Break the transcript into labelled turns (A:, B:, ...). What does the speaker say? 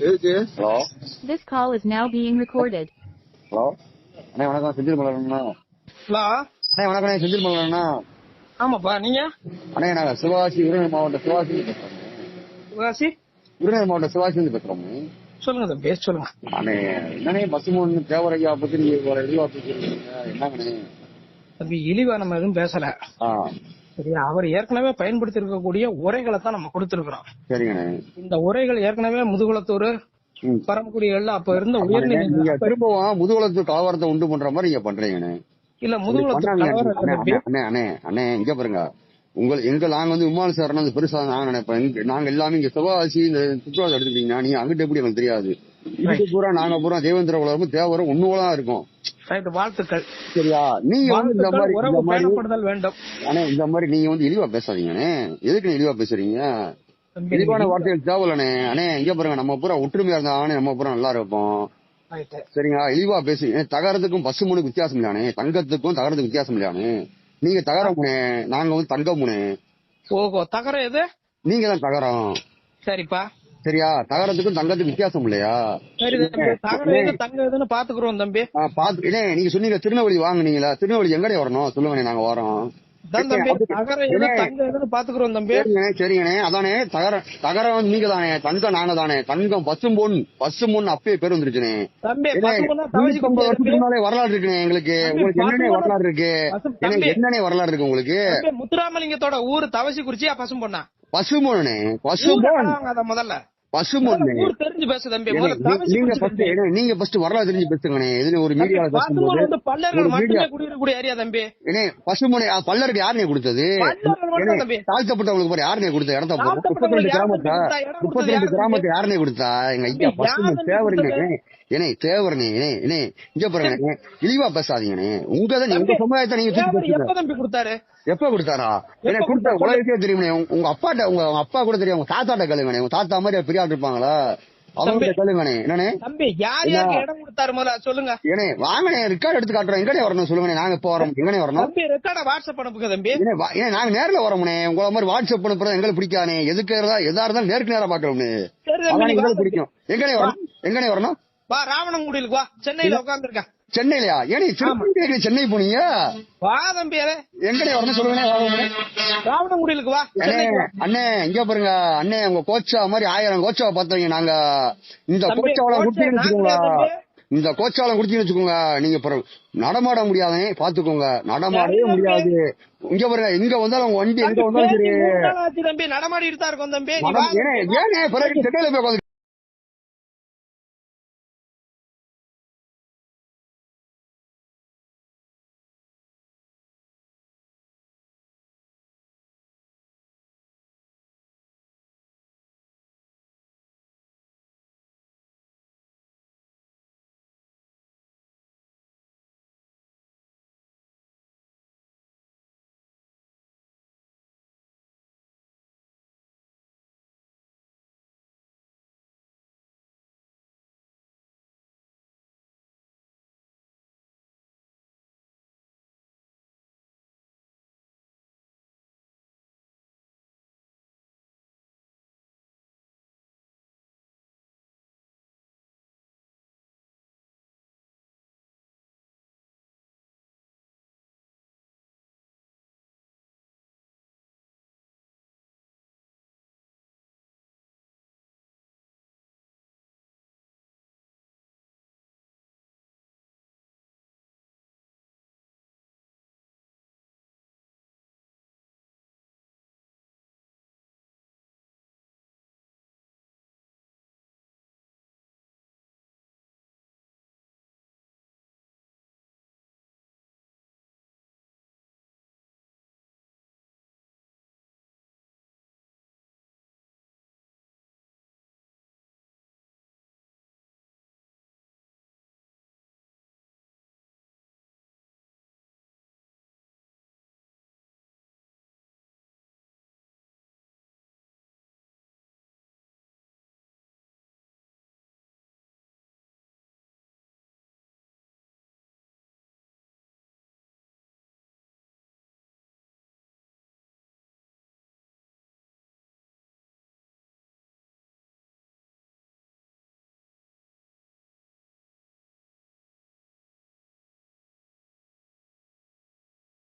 A: Hello
B: This call is now being recorded.
A: Hello அண்ணே வணக்கம். செந்தில் மலரண்ணா.
C: ஹலோ?
A: அண்ணே வணக்கம் செந்தில் மலரண்ணா.
C: ஆமாப்பா நீங்க?
A: அண்ணே நாங்க சிவகாசி விருதுநகர் மாவட்டம் சிவகாசி பேசுறோம்.
C: சிவகாசி?
A: விருதுநகர் மாவட்டம் சிவகாசி இருந்து பேசுறோம்.
C: சொல்லுங்க தம்பி. சொல்லுங்க.
A: அண்ணே என்னண்ணே பஸ் மூணு தேவரையா பத்தி நீங்க ஒரு இதுவா பேசுறீங்க என்னங்கண்ணே?
C: தம்பி இழிவா நம்ம எதுவும் பேசல.
A: ஆ.
C: சரியா? அவர் ஏற்கனவே பயன்படுத்தி இருக்கக்கூடிய உரைகளை தான் நம்ம கொடுத்திருக்கிறோம். இந்த உரைகள் ஏற்கனவே முதுகுளத்தூர். பரமக்குடிகள்ல அப்ப இருந்த உயர்நீதி
A: திரும்பவும் முதுகுலத்து கலவரத்தை உண்டு பண்ற மாதிரி நீங்க பண்றீங்கண்ணே.
C: இல்ல முதுகுளத்தூர்
A: அண்ணே, இங்க பாருங்க. உங்க எங்க நாங்க வந்து விமான சாரணம் அது பெருசா நினைப்போம். எங்க- நாங்க எல்லாமே இங்க சிவகாசி இந்த சுற்றுலா எடுத்துட்டீங்கன்னா நீங்க அங்கிட்ட எப்படி எங்களுக்கு தெரியாது. பூரா நாங்க பூரா தேவேந்திர உலகம் தேவரம் ஒண்ணுவா இருக்கும்.
C: ரைட் வாழ்த்துக்கள்.
A: சரியா? நீங்க வந்து இந்த மாதிரி இந்த மாதிரி
C: பேணப்படுதல் வேண்டும்.
A: அண்ணே இந்த மாதிரி நீங்க வந்து இழிவா பேசாதீங்கண்ணே எதுக்கு இழிவா பேசுறீங்க? இழிவான வார்த்தைகள் தேவையில்லண்ணே. அண்ணே இங்க பாருங்க நம்ம பூரா ஒற்றுமையா இருந்தா நம்ம பூரா நல்லா இருப்போம். சரிங்களா? இழிவா பேசி ஏ, தகரத்துக்கும் பசு முனுக்கு வித்தியாசம் இல்லையானே தங்கத்துக்கும் தகரத்துக்கும் வித்தியாசம் இல்லையானே நீங்க தகரம் முனே நாங்க வந்து தங்க முனே
C: ஓஹோ தகரம் எது?
A: நீங்க தான் தகரம்.
C: சரிப்பா.
A: சரியா? தகரத்துக்கும் தங்கத்துக்கும் வித்தியாசம் இல்லையா?
C: தங்கம் பாத்துக்கிறோம் தம்பி.
A: பாத்து ஏனே நீங்க சொன்னீங்க திருநெல்வேலி வாங்குனீங்களா? திருநெல்வேலி எங்கடே வரணும்? சொல்லுங்கண்ணே நாங்க வரோம். சரிங்கண்ணே அதானே தகரம் தகரம் வந்து நீங்க தானே தங்கம் நாங்க தானே தங்கம் பசும் பொன் பசும் பொன் அப்பயே பேர் வந்துருச்சுனே வருஷத்துக்கு வரலாறு இருக்குண்ணே எங்களுக்கு. உங்களுக்கு என்னென்ன வரலாறு இருக்கு. என்னென்ன வரலாறு இருக்கு உங்களுக்கு?
C: முத்துராமலிங்கத்தோட ஊரு தவசி குறிச்சியா பசும் பொண்ணா
A: பசுமொன்
C: அத முதல்ல.
A: பசுமொன்னு
C: ஊர் தெரிஞ்சு பேசு தம்பி
A: ஏனே,
C: முதல்ல
A: நீ-
C: தவசி
A: நீங்க ஃபர்ஸ்ட். நீங்க ஃபர்ஸ்ட் வரலாறு தெரிஞ்சு பேசுங்கண்ணே. எதுல ஒரு மீடியால பேசும்போது
C: பல்லர்கள் மட்டுமே குடியிருக்கக்கூடிய ஏரியா தம்பி.
A: ஏனே பசுமொனை ஆ, பல்லருக்கு யாருனே கொடுத்தது. தாழ்த்தப்பட்டவங்களுக்கு பாரு யாருனே கொடுத்த இடத்த முப்பத்தி ரெண்டு கிராமத்தை? முப்பத்தி ரெண்டு கிராமத்தை யாருனே கொடுத்தா? எங்க ஐயா தேவருங்க? ஏனே தேவரனே ஏனே ஏனே இங்க பாருங்க இழிவா பேசாதீங்கண்ணே உங்க தான் உங்க சமுதாயத்தை நீங்க தூக்கி
C: எப்ப தம்பி கொடுத்தாரு?
A: எப்ப கொடுத்தாரா? எனக்கு கொடுத்த? உலகத்தையே தெரியுமே உங்க அப்பாட்ட உங்க அப்பா கூட தெரியும். உங்க தாத்தாட்ட கழுங்கண்ணே உங்க தாத்தா மாதிரி பெரிய ஆள் இருப்பாங்களா? அவங்க. கழுங்கண்ணே என்னண்ணே
C: தம்பி யார்? யாருக்கு இடம் கொடுத்தாரு முதல்ல? சொல்லுங்க.
A: ஏனே வாங்கண்ணே ரெக்கார்ட் எடுத்து காட்டுறோம் எங்கனே வரணும் சொல்லுங்கண்ணே. நாங்க எப்போ வரோம். எங்கனே வரணும்?
C: தம்பி ரெக்கார்ட வாட்ஸ்அப் அனுப்புங்க தம்பி.
A: ஏனே நாங்க நேர்ல வரோம்னே. உங்கள மாதிரி வாட்ஸ்அப் அனுப்புறது எங்களுக்கு பிடிக்கானே எதுக்கு இருந்தா எதா இருந்தாலும் நேருக்கு நேரா பாக்கணும்னு. பிடிக்கும். எங்கனே வரணும்? எங்கனே வரணும்?
C: வா ராவணங்குடியிலுக்கு வா. சென்னையில உட்காந்துருக்கேன்
A: சென்னையிலயா? ஏனே திருப்பி சென்னை போனீங்க?
C: வா தம்பி அலே.
A: எங்கனே வரணும் வாங்கண்ணே
C: ராவணங்குடியிலுக்கு வா.
A: அண்ணே இங்க பாருங்க. அண்ணே உங்க கோச்சா மாதிரி ஆயிரம் கோச்சாவை பார்த்தவங்க நாங்க இந்த கோச்சாவெல்லாம்
C: கோச்சை
A: குடுத்தீங்கன்னு வச்சுக்கோங்க. இந்த கோச்சாவெல்லாம் குடுத்தீங்கன்னு வச்சுக்கோங்க. நீங்க நடமாட முடியாதே பாத்துக்கோங்க நடமாடவே. முடியாது. இங்க பாருங்க இங்க வந்தாலும் உங்க வண்டி எங்க வந்தாலும் சரி.
C: நடமாடிட்டு தான் இருக்கோம் தம்பி.
A: ஏனே ஏனே பிறகு சென்னையில போய்